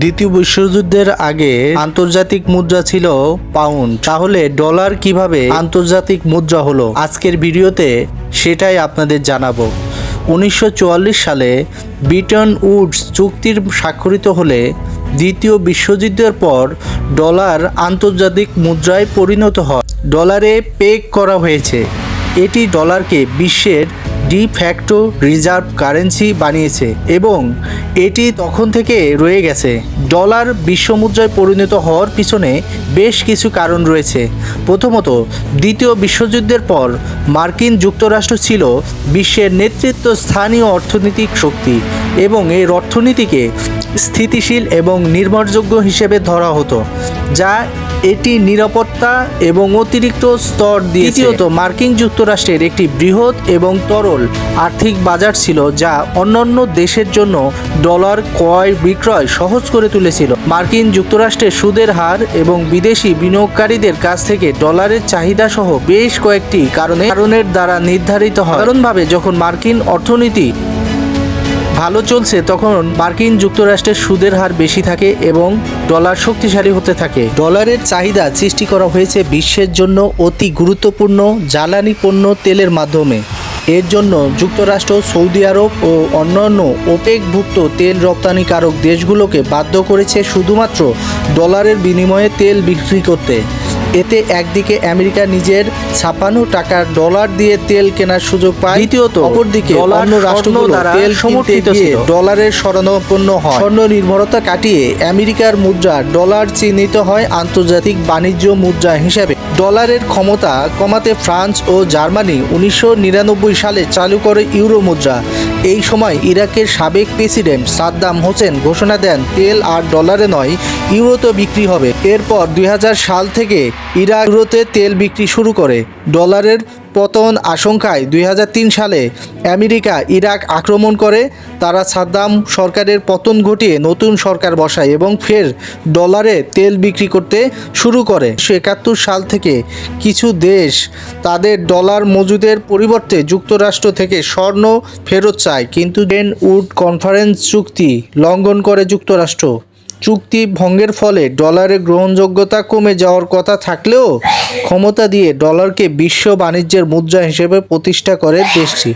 দ্বিতীয় বিশ্বযুদ্ধের আগে আন্তর্জাতিক মুদ্রা ছিল পাউন্ড। তাহলে ডলার কীভাবে আন্তর্জাতিক মুদ্রা হলো? আজকের ভিডিওতে সেটাই আপনাদের জানাব। উনিশশো চুয়াল্লিশ সালে ব্রিটন উডস চুক্তির স্বাক্ষরিত হলে দ্বিতীয় বিশ্বযুদ্ধের পর ডলার আন্তর্জাতিক মুদ্রায় পরিণত হয়। ডলারে পেক করা হয়েছে। এটি ডলারকে বিশ্বের ডি ফ্যাক্টো রিজার্ভ কারেন্সি বানিয়েছে এবং এটি তখন থেকে রয়ে গেছে। ডলার বিশ্বমুদ্রায় পরিণত হওয়ার পিছনে বেশ কিছু কারণ রয়েছে। প্রথমত, দ্বিতীয় বিশ্বযুদ্ধের পর মার্কিন যুক্তরাষ্ট্র ছিল বিশ্বের নেতৃত্ব স্থানীয় অর্থনৈতিক শক্তি এবং এর অর্থনীতিকে স্থিতিশীল এবং নির্ভরযোগ্য হিসেবে ধরা হতো, যা এটি নিরাপত্তা এবং অতিরিক্ত স্তর দিয়ে দ্বিতীয়ত, মার্কিন যুক্তরাষ্ট্রের একটি বৃহৎ এবং তরল আর্থিক বাজার ছিল যা অন্যান্য দেশের জন্য ডলার ক্রয় বিক্রয় সহজ করে তুলেছিল। মার্কিন যুক্তরাষ্ট্রের সুদের হার এবং বিদেশি বিনিয়োগকারীদের কাছ থেকে ডলারের চাহিদা সহ বেশ কয়েকটি কারণে কারণের দ্বারা নির্ধারিত হয়। কারণভাবে যখন মার্কিন অর্থনীতি ভালো চলছে, তখন মার্কিন যুক্তরাষ্ট্রের সুদের হার বেশি থাকে এবং ডলার শক্তিশালী হতে থাকে। ডলারের চাহিদা সৃষ্টি করা হয়েছে বিশ্বের জন্য অতি গুরুত্বপূর্ণ জ্বালানি পণ্য তেলের মাধ্যমে। এর জন্য যুক্তরাষ্ট্র, সৌদি আরব ও অন্যান্য ওপেকভুক্ত তেল রপ্তানিকারক দেশগুলোকে বাধ্য করেছে শুধুমাত্র ডলারের বিনিময়ে তেল বিক্রি করতে। এতে একদিকে আমেরিকা নিজের ছাপানো টাকার ডলার দিয়ে তেল কেনার সুযোগ পায় দ্বিতীয়ত অপরদিকে অন্য রাষ্ট্রগুলো তেল সমর্থিত। ডলারের শরণাপন্ন হয়। স্বর্ণ নির্ভরতা কাটিয়ে আমেরিকার মুদ্রা ডলার চিহ্নিত হয় আন্তর্জাতিক বাণিজ্য মুদ্রা হিসেবে। ডলারের ক্ষমতা কমাতে ফ্রান্স ও জার্মানি উনিশশো নিরানব্বই সালে চালু করে ইউরো মুদ্রা। এই সময় ইরাকের সাবেক প্রেসিডেন্ট সাদ্দাম হোসেন ঘোষণা দেন তেল আর ডলারে নয় ইউরোতে বিক্রি হবে। এরপর দুই হাজার সাল থেকে ইরাক ইউরোতে তেল বিক্রি শুরু করে। ডলারের পতন আশঙ্কায় দুই হাজার তিন সালে আমেরিকা ইরাক আক্রমণ করে। তারা সাদ্দাম সরকারের পতন ঘটিয়ে নতুন সরকার বসায় এবং ফের ডলারে তেল বিক্রি করতে শুরু করে। একাত্তর সাল থেকে কিছু দেশ তাদের ডলার মজুদের পরিবর্তে যুক্তরাষ্ট্র থেকে স্বর্ণ ফেরত চায়, কিন্তু ডেন উড কনফারেন্স চুক্তি লঙ্ঘন করে যুক্তরাষ্ট্র। চুক্তি ভঙ্গের ফলে ডলারের গ্রহণযোগ্যতা কমে যাওয়ার কথা থাকলেও ক্ষমতা দিয়ে ডলারকে বিশ্ব বাণিজ্যের মুদ্রা হিসেবে প্রতিষ্ঠা করে দেশটি।